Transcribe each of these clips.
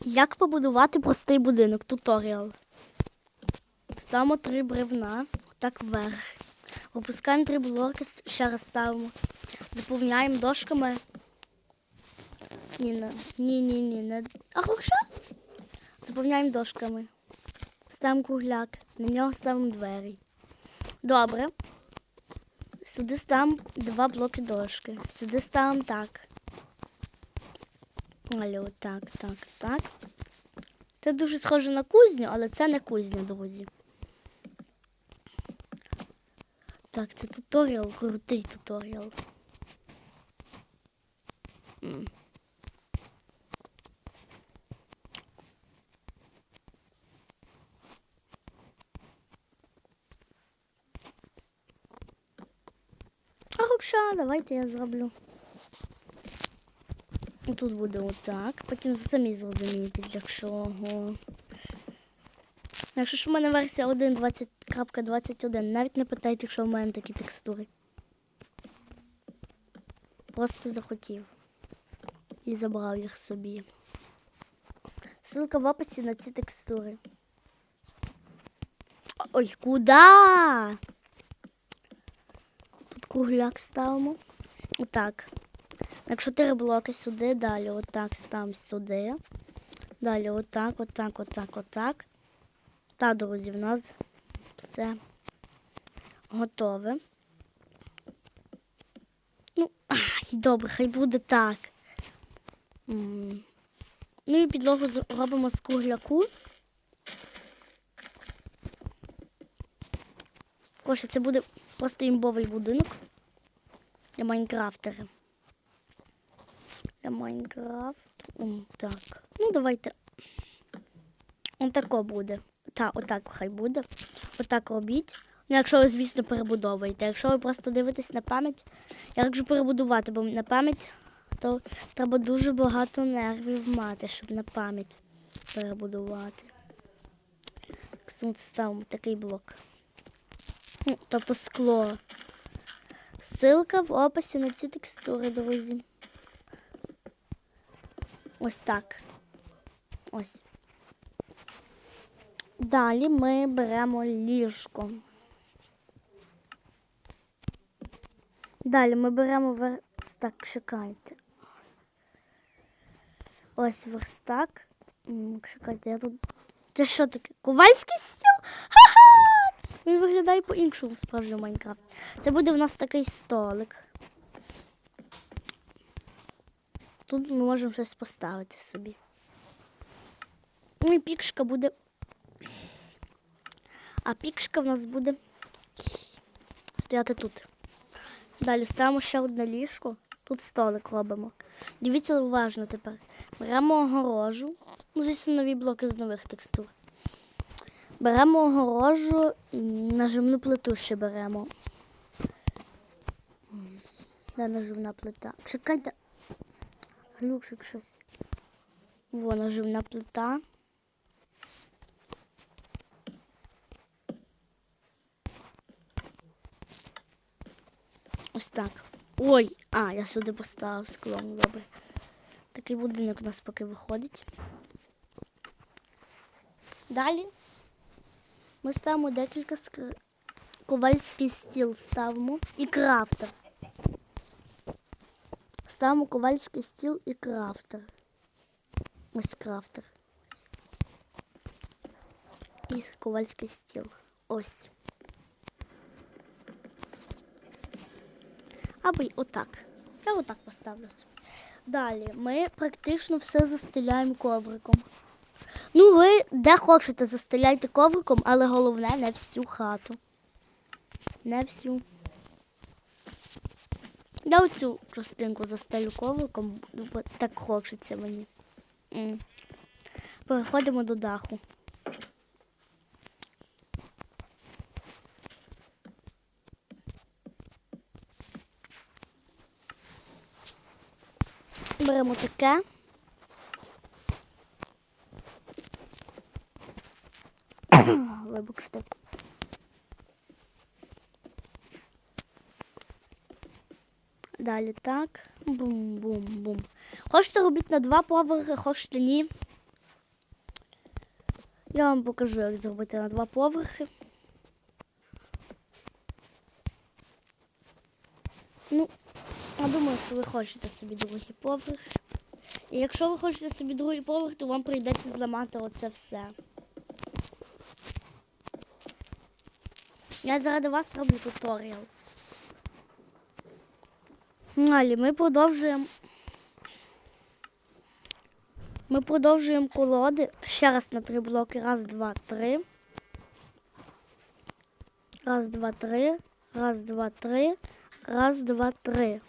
Як побудувати простий будинок? Туторіал. Ставимо три бревна, так вверх. Опускаємо три блоки, ще раз ставимо. Заповняємо дошками. Ні, ні, ні, ні, не. А що? Заповняємо дошками. Ставимо кругляк, на нього ставимо двері. Добре. Сюди ставимо два блоки дошки. Сюди ставимо так. Алло, так, так, так. Це дуже схоже на кузню, але це не кузня, друзі. Так, це туторіал, крутий туторіал. А гукша, давайте я зроблю. Тут буде отак. Потім самі зрозумієте для чого. Якщо ж у мене версія 1.20.21, навіть не питайте, якщо в мене такі текстури. Просто захотів. І забрав їх собі. Ссылка в описі на ці текстури. Ой, куда? Тут кругляк ставимо. Отак. На чотири блоки сюди, далі отак ставимо сюди. Далі отак, отак, отак, отак. Та, друзі, в нас все готове. Ну, ай, добре, хай буде так. Ну і підлогу зробимо з кругляку. Коротше, це буде просто імбовий будинок для майнкрафтера. Для Майнкрафт. Так. Ну, давайте. Он тако буде. Та, отак хай буде. Отак робіть. Ну, якщо ви, звісно, перебудовуєте. Якщо ви просто дивитесь на пам'ять, я раджу перебудувати, бо на пам'ять то треба дуже багато нервів мати, щоб на пам'ять перебудувати. Тут ставимо такий блок. Ну, тобто скло. Ссылка в описі на ці текстури, друзі. Ось так. Ось. Далі ми беремо ліжко. Далі ми беремо верстак, чекайте. Ось верстак. Чекайте, я тут. Це що таке? Ковальський стіл? Ха-ха! Він виглядає по-іншому в справжньому Майнкрафт. Це буде в нас такий столик. Тут ми можемо щось поставити собі. Ну і пікшка буде. А пікшка в нас буде стояти тут. Далі ставимо ще одне ліжко. Тут столик робимо. Дивіться уважно тепер. Беремо огорожу. Ну, звісно, нові блоки з нових текстур. Беремо огорожу і нажимну плиту ще беремо. Де наживна плита? Чекайте. Глюкшик щось. Во, наживна плита. Ось так. Ой, а, я сюди поставив скло. ну, Добре. Такий будинок у нас поки виходить. Далі ми ставимо декілька скр... ковальський стіл ставимо і крафтер. Ставимо ковальський стіл і крафтер. Ось крафтер. І ковальський стіл. Ось. Або й отак. Я отак поставлю. Далі ми практично все застеляємо ковриком. Ну, ви де хочете застеляйте ковриком, але головне не всю хату. Не всю. Я оцю частинку застелю ковриком, так хочеться мені. Переходимо до даху. Беремо таке. Вибачте. Далі так. Бум-бум-бум. Хочете робити на два поверхи, хочете ні. Я вам покажу, як зробити на два поверхи. Ну, я думаю, що ви хочете собі другий поверх. І якщо ви хочете собі другий поверх, то вам прийдеться зламати оце все. Я заради вас роблю туторіал. Далі ми продовжуємо. Ми продовжуємо колоди. Ще раз на три блоки. Раз, два, три. Раз, два, три. Раз, два, три. Раз, два, три.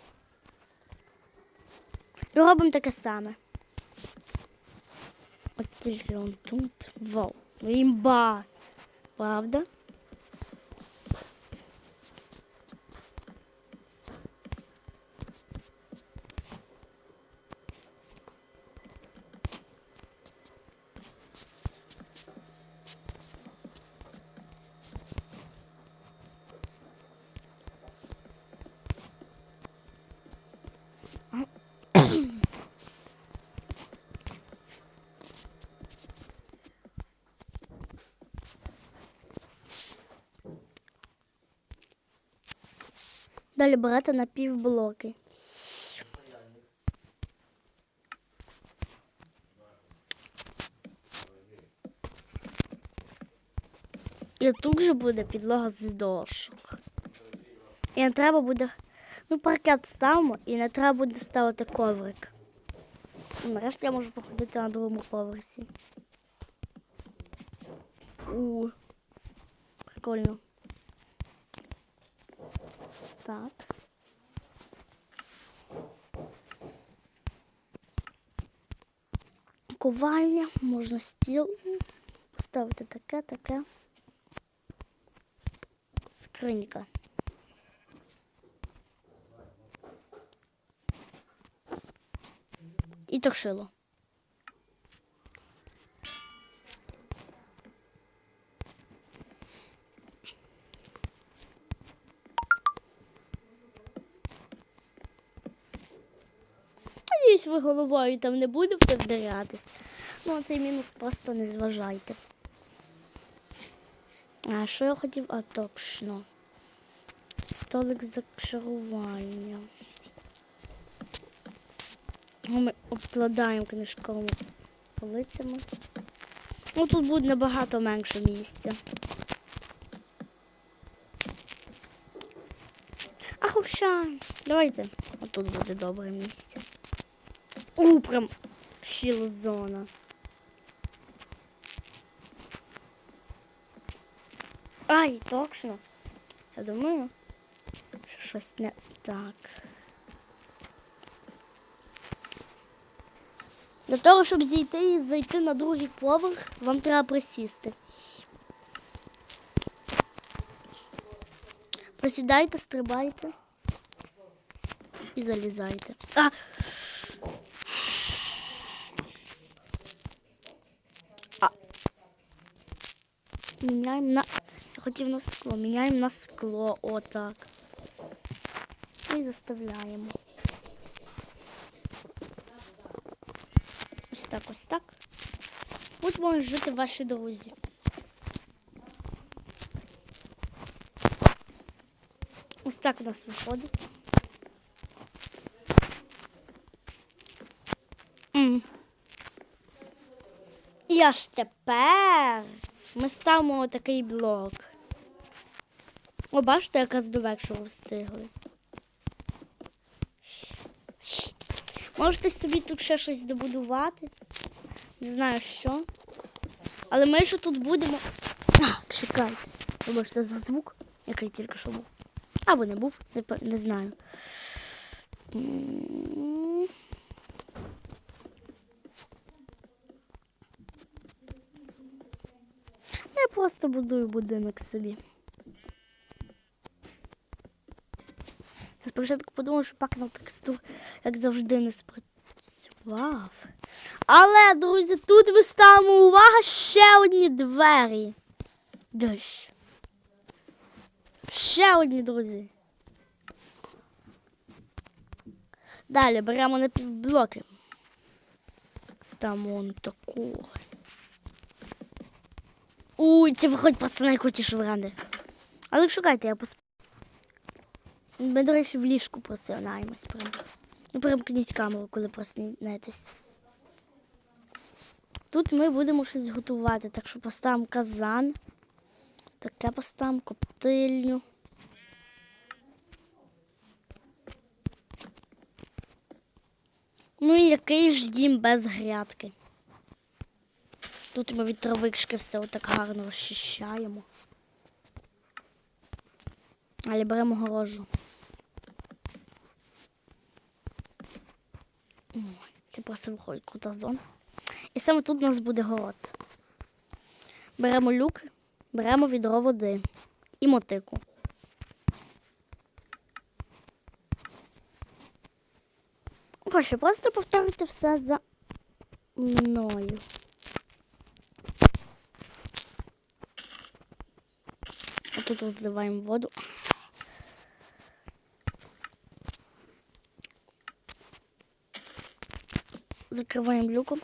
І робимо таке саме. От тільки он тут. Вау. Імба. Правда? Далі берете на півблоки. І тут же буде підлога з дошок. І не треба буде. Ну, паркет ставимо і не треба буде ставити коврик. І Нарешті я можу походити на другому поверсі. У. Прикольно. Так. Ковальня, можна стіл поставити таке, таке. Скринька. І тошило. Надіюсь, ви головою там не будете вдарятись. Ну, цей мінус просто не зважайте. А що я хотів? А точно. Столик зачарування. Його Ми обкладаємо книжковими полицями. Ну, тут буде набагато менше місця. А хоча, давайте. Отут буде добре місце. У, прям щіл зона. Ай, точно. Я думаю, що щось не так. Для того, щоб зійти і зайти на другий поверх, вам треба присісти. Присідайте, стрибайте і залізайте. А. Міняємо на. Я хотів на скло. Міняємо на скло. Отак. І заставляємо. Ось так, ось так. Можуть жити ваші друзі. Ось так у нас виходить. І аж тепер ми ставимо такий блок. О, бачите, якраз до вечора встигли. Можете собі тут ще щось добудувати. Не знаю що. Але ми ще тут будемо. А, чекайте. Вибачте за звук, який тільки що був. Або не був, не, не знаю. Я просто будую будинок собі. Я спочатку подумав, що пак на текстур, як завжди, не спрацював. Але, друзі, тут ми ставимо увага ще одні двері. Дощ. Ще одні, друзі. Далі беремо на півблоки. Ставимо он таку. Уй, це виходить просто найкрутіші варіанти. Але шукайте, я посп... Ми, до речі, в ліжку просинаємось прям. Ну, перемкніть камеру, коли проснетесь. Тут ми будемо щось готувати, так що поставимо казан. Таке поставимо коптильню. Ну і який ж дім без грядки. Тут ми від травички все отак гарно розчищаємо. Але беремо горожу. Це просто виходить крута зона. І саме тут у нас буде город. Беремо люк, беремо відро води і мотику. Коротше, просто повторюйте все за мною. Отут розливаємо воду. Закриваємо люком.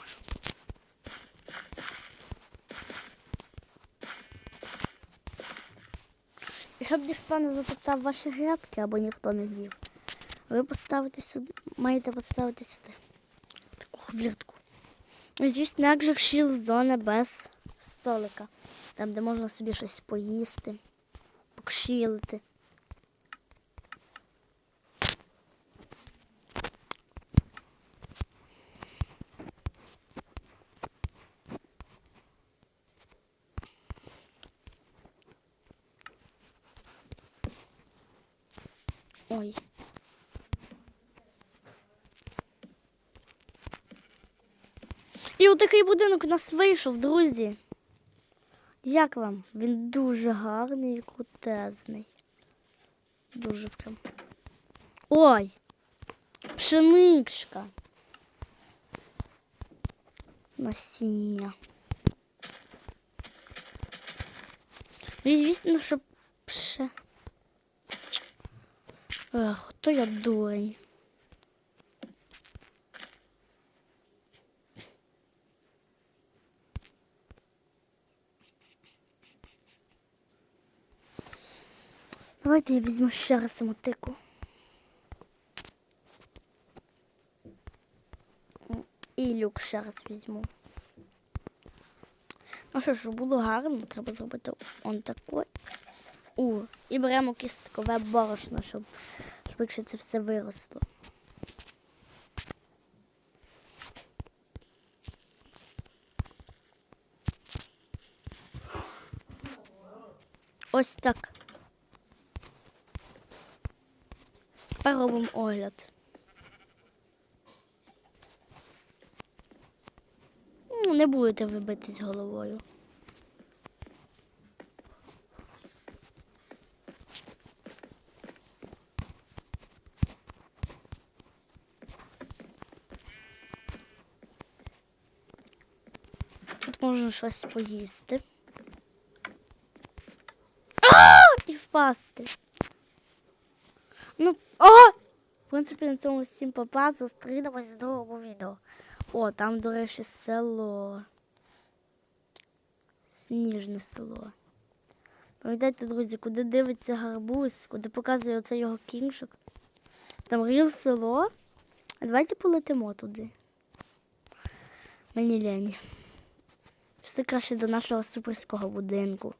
І щоб ніхто не затоптав ваші грядки або ніхто не з'їв, ви поставите сюди, маєте поставити сюди таку хвіртку. І, звісно, як же щіл зона без столика, там, де можна собі щось поїсти, покшілити. Ой. І отакий будинок у нас вийшов, друзі. Як вам? Він дуже гарний і крутезний. Дуже прям. Ой! Пшеничка. Насіння. Ну, звісно, що пше. Ех, то я дурень. Давайте я візьму ще раз самотику. І люк ще раз візьму. Ну що ж, було гарно, треба зробити он такой. У, і беремо кісткове борошно, щоб швидше це все виросло. Ось так. Тепер робимо огляд. Ну, не будете вибитись головою. Тут можна щось поїсти. А! І впасти. Ну, о! В принципі, на цьому всім папа. Зустрінемось в новому відео. О, там, до речі, село. Сніжне село. Пам'ятаєте, друзі, куди дивиться гарбуз, куди показує оце його кінчик. Там ріл село. А давайте полетимо туди. Мені лень. Пішли краще до нашого суперського будинку.